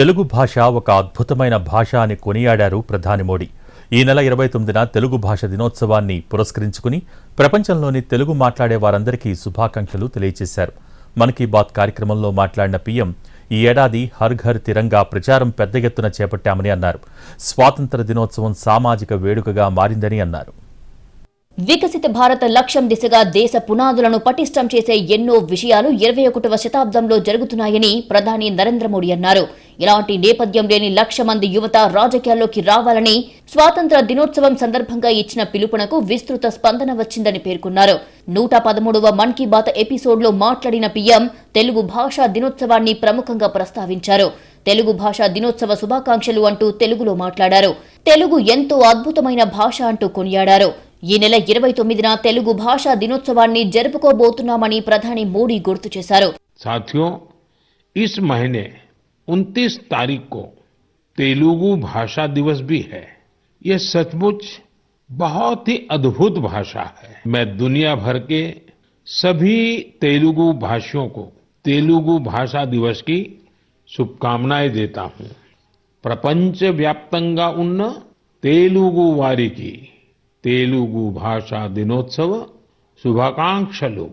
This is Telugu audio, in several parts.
తెలుగు భాష ఒక అద్భుతమైన భాష అని కొనియాడారు ప్రధాని మోడీ. ఈ నెల ఇరవై తొమ్మిదిన తెలుగు భాష దినోత్సవాన్ని పురస్కరించుకుని ప్రపంచంలోని తెలుగు మాట్లాడే వారందరికీ శుభాకాంక్షలు తెలియజేశారు మన్ కీ బాత్ కార్యక్రమంలో మాట్లాడిన పీఎం ఈ ఏడాది హర్ ఘర్ తిరంగా ప్రచారం పెద్ద ఎత్తున చేపట్టామని అన్నారు. స్వాతంత్ర దినోత్సవం సామాజిక వేడుకగా మారిందని అన్నారు. వికసిత భారత లక్ష్యం దిశగా దేశ పునాదులను పటిష్టం చేసే ఎన్నో విషయాలు ఇరవై ఒకటవ శతాబ్దంలో జరుగుతున్నాయని ప్రధాని నరేంద్ర మోడీ అన్నారు. ఇలాంటి నేపథ్యం లేని లక్ష మంది యువత రాజకీయాల్లోకి రావాలని స్వాతంత్ర దినోత్సవం సందర్భంగా ఇచ్చిన పిలుపునకు విస్తృత స్పందన వచ్చిందని పేర్కొన్నారు. నూట పదమూడవ మన్ కీ బాత్ ఎపిసోడ్లో మాట్లాడిన పీఎం తెలుగు భాషా దినోత్సవాన్ని ప్రముఖంగా ప్రస్తావించారు. తెలుగు భాషా దినోత్సవ శుభాకాంక్షలు అంటూ తెలుగులో మాట్లాడారు. తెలుగు ఎంతో అద్భుతమైన భాష అంటూ కొనియాడారు. ఈ నెల ఇరవై తొమ్మిదిన తెలుగు భాషా దినోత్సవాన్ని జరుపుకోబోతున్నామని ప్రధాని మోడీ గుర్తు చేశారు साथियों इस महीने 29 तारीख को तेलुगु भाषा दिवस भी है यह सचमुच बहुत ही अद्भुत भाषा है मैं दुनिया भर के सभी तेलुगु भाषियों को तेलुगु भाषा दिवस की शुभकामनाएं देता हूं प्रपंच व्याप्तंगा उन्न तेलुगु वारिकी తెలుగు భాష దినోత్సవ శుభాకాంక్షలు.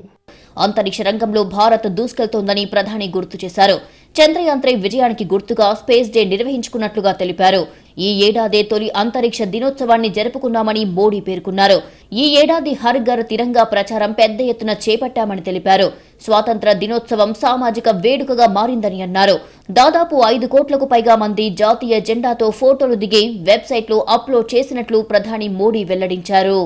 అంతరిక్ష రంగంలో భారత్ దూసుకెళ్తోందని ప్రధాని గుర్తు చేశారు. చంద్రయాన్ త్రై విజయానికి గుర్తుగా స్పేస్ డే నిర్వహించుకున్నట్లుగా తెలిపారు. ఈ ఏడాది తొలి అంతరిక్ష దినోత్సవాన్ని జరుపుకున్నామని మోడీ పేర్కొన్నారు. ఈ ఏడాది హర్ ఘర్ తిరంగా ప్రచారం పెద్ద ఎత్తున చేపట్టామని తెలిపారు. స్వాతంత్ర దినోత్సవం సామాజిక వేడుకగా మారిందని అన్నారు. దాదాపు ఐదు కోట్లకు పైగా మంది జాతీయ జెండాతో ఫోటోలు దిగి వెబ్సైట్లో అప్లోడ్ చేసినట్లు ప్రధాని మోడీ వెల్లడించారు.